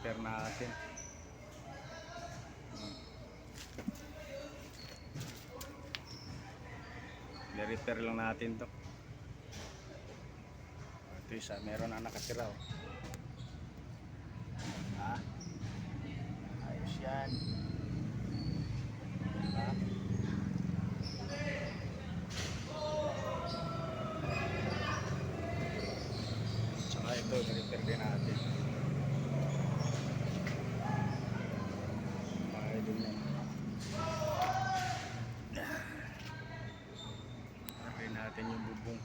repair natin. Hmm. I-repair lang natin to. Ito isa, meron na nakatira oh. Ha? Ayos yan. Diba? Tsaka ito, i-repair din natin. Bakit din yan. Repair natin yung bubong.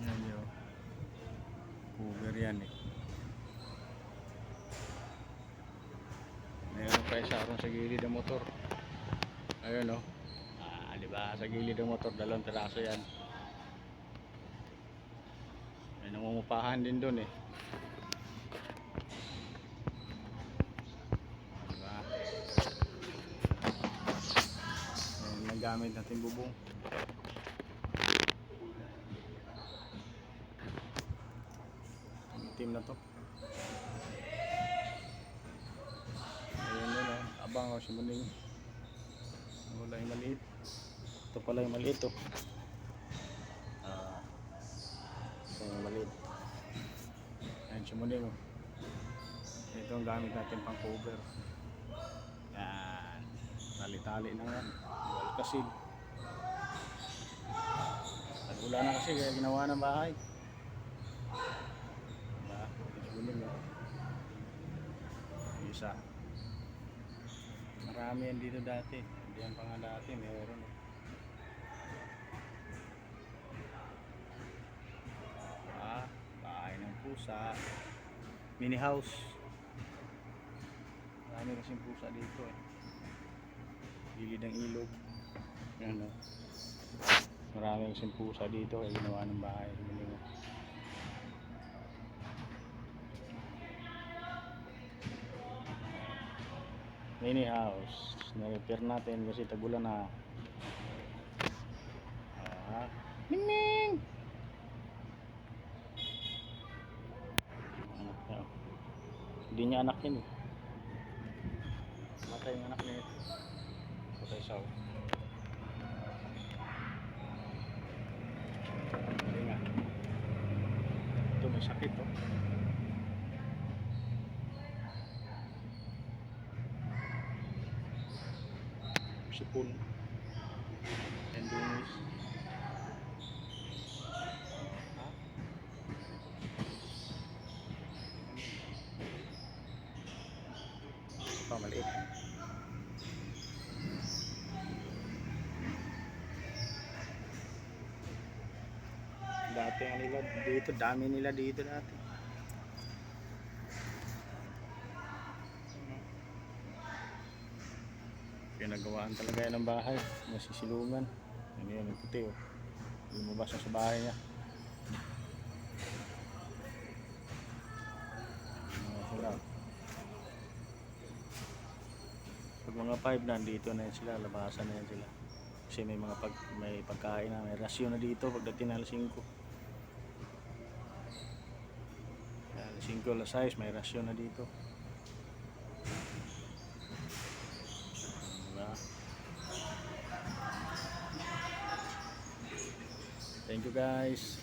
Yan yun. Cover yan eh. Pa isa akong sa gilid ng motor. Ayun oh. Ah, di ba? Sa gilid ng motor, dalawang piraso yan. May nangungupahan din doon eh. Diba? Ayan, nagamit natin bubong. Itim na to. Ayun yun eh. Abang ako si Muning. Wala yung maliit. Ito pala yung maliit oh. Ah. Ito yung maliit. Ayan si Muning oh. Ito ang gamit natin pang cover. Yan. Tali-tali na yan. Wal kasi. At wala na kasi kaya ginawa ng bahay. Diba? Ito si Muning oh. Isa. Marami yan dito dati. Hindi yan pa nga dati. Meron. oh. Ah, bahay ng pusa. Mini house. Marami kasing pusa dito eh. Gilid ng ilog. Yan oh. Marami kasing pusa dito kaya ginawa ng bahay. Mini mini house. Na-repair natin kasi tagulan na. Ah, Mingming! Anak niya oh. hindi niya anak yun eh. Matay yung anak niya patay siya oh. Ito may sakit oh sipon endonis ha? pa maliit. Dati ang nila dito dami nila dito dati pinagawaan talaga yan ng bahay. Nasisilungan ano yan puti oh. Lumabas sa bahay niya. Ano sila. Pag mga 5 nandito na yan sila. Labasan na yan sila. Kasi may mga pag, may pagkain na may rasyon na dito pagdating na alas 5 alas 5 alas 6 may rasyon na dito Thank you guys.